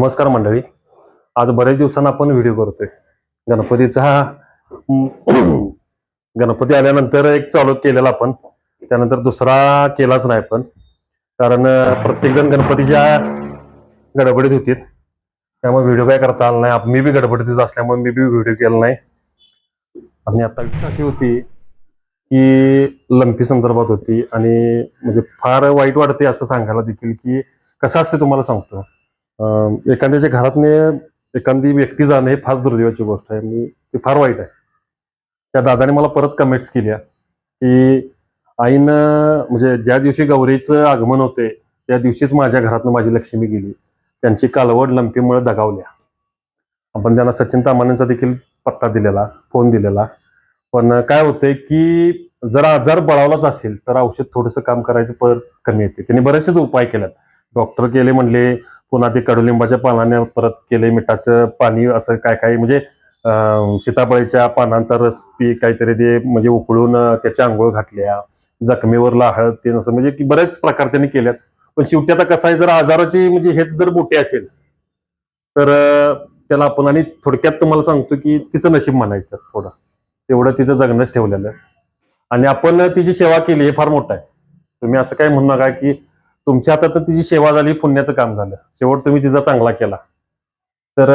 नमस्कार मंडळी. आज बऱ्याच दिवसांना आपण व्हिडिओ करतोय. गणपतीचा गणपती आल्यानंतर एक चालू केलेला आपण. त्यानंतर दुसरा केलाच नाही पण कारण प्रत्येकजण गणपतीच्या गडबडीत होती त्यामुळे व्हिडिओ काय करता आला नाही. मी बी गडबडीतच असल्यामुळे मी बी व्हिडिओ केला नाही. आणि आता अशी होती की लंपी संदर्भात होती. आणि म्हणजे फार वाईट वाटते असं सांगायला देखील की कसं असते तुम्हाला सांगतो. एखाद्याच्या घरातने एखादी व्यक्ती जाणं हे फार दुर्दैवाची गोष्ट आहे. मी ते फार वाईट आहे. त्या दादाने मला परत कमेंट्स केल्या की आईनं म्हणजे ज्या दिवशी गौरीचं आगमन होते त्या दिवशीच माझ्या घरातनं माझी लक्ष्मी गेली. त्यांची कालवड लंपीमुळे दगावल्या. आपण त्यांना सचिन तामानेंचा देखील पत्ता दिलेला फोन दिलेला. पण काय होतंय की जर आजार बळावलाच असेल तर औषध थोडंसं काम करायचं पर कमी येते. त्यांनी बरेचसेच उपाय केल्यात डॉक्टर केले म्हणले पुन्हा ते कडुलिंबाच्या पानाने परत केले मिठाचं पाणी असं काय काय म्हणजे सीताफळीच्या पानांचा रस पी काहीतरी ते म्हणजे उकळून त्याच्या आंघोळ घातल्या जखमीवर लाहळ ते असं म्हणजे की बरेच प्रकार त्यांनी केल्यात. पण शेवटी आता कसं आहे जर आजाराची म्हणजे हेच जर बोटे असेल तर त्याला आपण आणि थोडक्यात तुम्हाला सांगतो की तिचं नशीब म्हणायचं थोडं. तेवढं तिचं जगणंच ठेवलेलं आणि आपण तिची सेवा केली हे फार मोठं आहे. तुम्ही असं काय म्हणू नका की तुमच्या हातात तर तिची सेवा झाली पुण्याचं काम झालं. शेवट तुम्ही तिचा चांगला केला. तर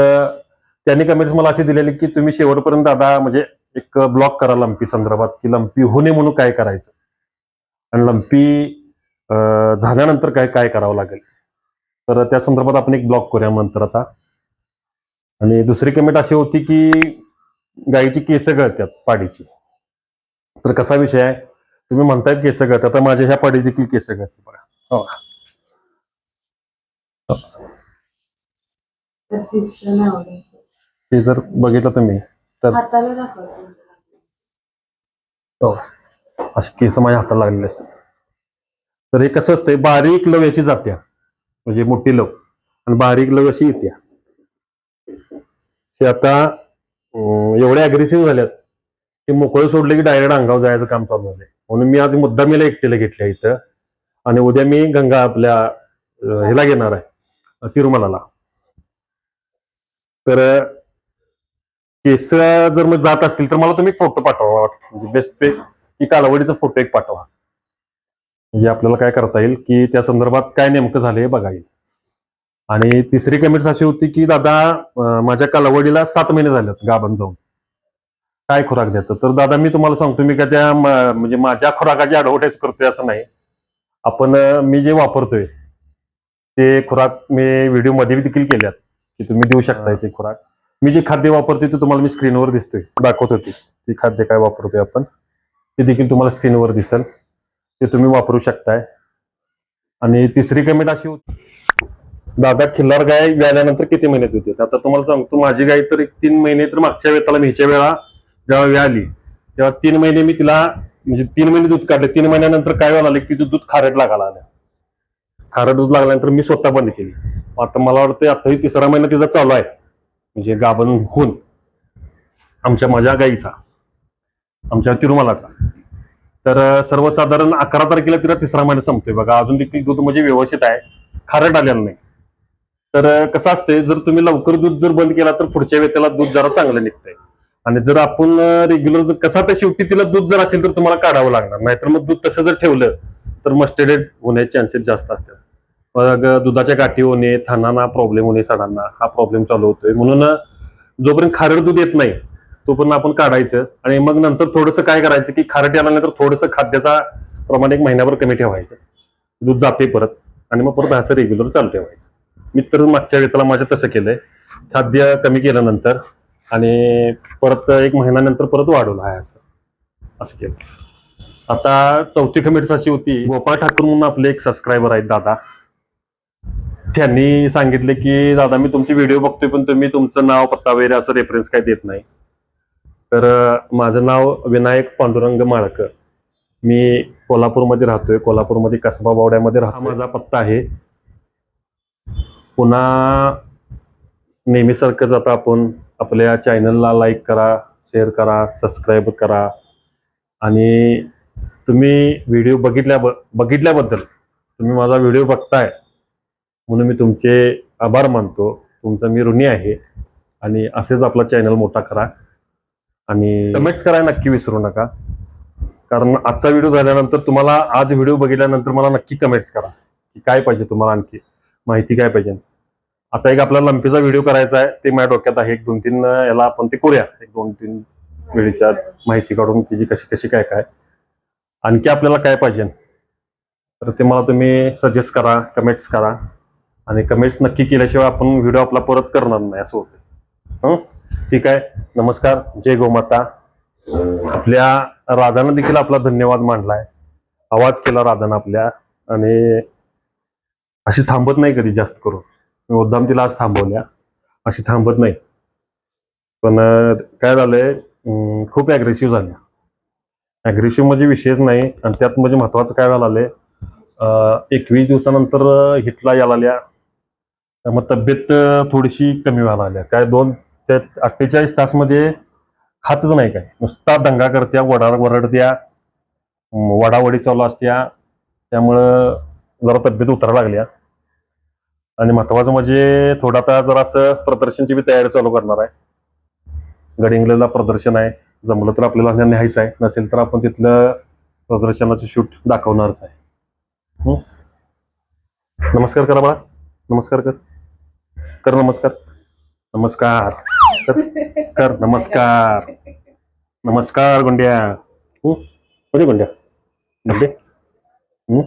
त्यांनी कमेंट्स मला अशी दिलेली की तुम्ही शेवटपर्यंत दादा म्हणजे एक ब्लॉक करा लंपी संदर्भात की लंपी होणे म्हणून काय करायचं? आणि लंपी झाल्यानंतर काय काय करावं लागेल? तर त्या संदर्भात आपण एक ब्लॉक करूया नंतर आता. आणि दुसरी कमेंट अशी होती की गायीची केस गळतात पाडीची. तर कसा विषय आहे? तुम्ही म्हणताय केस गळतात आता माझ्या ह्या पाडी देखील केस गळतात बघा. हो. तर. हे जर बघितलं तुम्ही दाखवतो हो. असे केस माझ्या हाताला लागलेले असतात. तर हे कसं असतंय बारीक लव याची जात्या. म्हणजे मोठी लव. आणि बारीक लव अशी येत्या. हे आता अं, एवढे अग्रेसिव्ह झाल्यात की मोकळं सोडलं की डायरेक्ट अंगावर जायचं काम चालू झालंय. म्हणून मी आज मुद्दा मेला एकटीला घेतल्या इथं. आणि उद्या मी गंगा आपल्या ह्याला घेणार आहे तिरुमलाला. तर केस जर मग जात असतील तर मला तुम्ही फोटो पाठवा. म्हणजे बेस्ट पे की कालावडीचा फोटो एक पाठवा. म्हणजे आपल्याला काय करता येईल की त्या संदर्भात काय नेमकं झालं हे बघा येईल. आणि तिसरी कमेंट्स अशी होती की दादा माझ्या कालावडीला सात महिने झालेत गाभण जाऊन. काय खुराक द्यायचं? तर दादा मी तुम्हाला सांगतो मी का त्या म्हणजे माझ्या खुराकाची ऍडव्हर्टाईज करतोय असं नाही. आपण मी जे वापरतोय ते खुराक मी व्हिडिओमध्ये देखील केल्यात की तुम्ही देऊ शकताय ते खुराक. मी जे खाद्य वापरतोय ते तुम्हाला मी स्क्रीनवर दिसतोय दाखवत होती. ते खाद्य काय वापरतोय आपण ते देखील तुम्हाला स्क्रीनवर दिसेल. ते तुम्ही वापरू शकताय. आणि तिसरी कमेंट अशी होती. दादा खिल्लार गाय व्याल्यानंतर किती महिन्यात होते? आता तुम्हाला सांगतो माझी गाय तर एक तीन महिने तर मागच्या वेळेला मी ह्याच्या वेळा जेव्हा व्याली तेव्हा तीन महिने मी तिला म्हणजे तीन महिने दूध काढले. तीन महिन्यानंतर काय व्हायला लागलं की तिचं दूध खारट लागायला आलं. खारट दूध लागल्यानंतर मी स्वतः बंद केली. आता मला वाटतं आताही तिसरा महिना तिचा चालू आहे. म्हणजे गाभण होऊन आमच्या माझ्या गाईचा आमच्या तिरुमालाचा. तर सर्वसाधारण अकरा तारखेला तिला तिसरा महिना संपतोय. बघा अजून देखील दूध म्हणजे व्यवस्थित आहे. खारट आलेलं नाही. तर कसं असतंय जर तुम्ही लवकर दूध जर बंद केला तर पुढच्या वेळेला दूध जरा चांगलं निघतंय. आणि जर आपण रेग्युलर कसा तर शेवटी तिला दूध जर असेल तर तुम्हाला काढावं लागणार. नाहीतर मग दूध तसं जर ठेवलं तर मस्टर्डेड होण्याचे चान्सेस जास्त असतात. मग दुधाच्या गाठी होणे थानांना प्रॉब्लेम होणे सडांना हा प्रॉब्लेम चालू होतोय. म्हणून जोपर्यंत खारट दूध येत नाही तोपर्यंत आपण काढायचं. आणि मग नंतर थोडंसं काय करायचं की खारट आल्यानंतर थोडंसं खाद्याचा प्रमाण एक महिन्याभर कमी ठेवायचं. दूध जाते परत. आणि मग परत असं रेग्युलर चालू ठेवायचं. मी तर मागच्या वेळेला माझ्या तसं केलंय. खाद्य कमी केल्यानंतर आणि परत एक महिन्यानंतर परत वाढवलं आहे असं. असं केलं. आता चौथी कमेंट्स अशी होती गोपाळ ठाकूर म्हणून आपले एक सबस्क्रायबर आहेत दादा. त्यांनी सांगितले की दादा मी तुमचे व्हिडिओ बघतोय पण तुम्ही तुमचं नाव पत्ता वगैरे असं रेफरन्स काय देत नाही. तर माझं नाव विनायक पांडुरंग माळकर. मी कोल्हापूरमध्ये राहतोय. कोल्हापूरमध्ये कसबा बावड्यामध्ये राहतो हा माझा पत्ता आहे. पुन्हा नेहमीसारखंच आता आपण आपल्या चॅनलला लाईक करा शेअर करा सबस्क्राईब करा. आणि तुम्ही व्हिडिओ बघितल्या बघितल्याबद्दल तुम्ही माझा व्हिडिओ बघताय म्हणून मी तुमचे आभार मानतो. तुमचा मी ऋणी आहे. आणि असेच आपला चॅनल मोठा करा. आणि कमेंट्स करायला नक्की विसरू नका. कारण आजचा व्हिडिओ झाल्यानंतर तुम्हाला आज व्हिडिओ बघितल्यानंतर मला नक्की कमेंट्स करा. की काय पाहिजे तुम्हाला आणखी? माहिती काय पाहिजे? आता एक आपल्याला लंपीचा व्हिडिओ करायचा आहे. ते माझ्या डोक्यात आहे. एक दोन तीन याला आपण ते करूया. एक दोन तीन वेळीच्या माहिती काढून तिची कशी कशी काय काय. आणखी आपल्याला काय पाहिजे? तर ते मला तुम्ही सजेस्ट करा कमेंट्स करा. आणि कमेंट्स नक्की केल्याशिवाय आपण व्हिडिओ आपला परत करणार नाही असं होतं हं? ठीक आहे. नमस्कार. जय गोमाता. आपल्या राधानं देखील आपला धन्यवाद मांडलाय. आवाज केला राधानं आपल्या. आणि अशी थांबत नाही कधी जास्त करून. मी मुद्दाम तिला आज थांबवल्या. अशी थांबत नाही. पण काय झालंय खूप ॲग्रेसिव्ह झाल्या. ॲग्रेसिव्ह म्हणजे विषयच नाही आणि त्यात म्हणजे महत्वाचं काय झालं एकवीस दिवसानंतर हिटला यायला आल्या त्यामुळे तब्येत थोडीशी कमी व्हायला आल्या काय दोन त्या अठ्ठेचाळीस तासमध्ये खातच नाही काय. नुसता दंगा करत्या वडा वरडत्या वडावडी चालू असत्या. त्यामुळं जरा तब्येत उतरायला लागल्या. आणि महत्वाचं म्हणजे थोडं आता जरा असं प्रदर्शनची बी तयारी चालू करणार आहे. गडिंगला प्रदर्शन आहे. जमलं तर आपल्याला न्यायचं आहे. नसेल तर आपण तिथलं प्रदर्शनाचं शूट दाखवणारच आहे. नमस्कार करा बाळा. नमस्कार कर. कर नमस्कार. नमस्कार. कर. कर. नमस्कार. नमस्कार गुंड्या. म्हणजे गुंड्या? बब्बे? हं?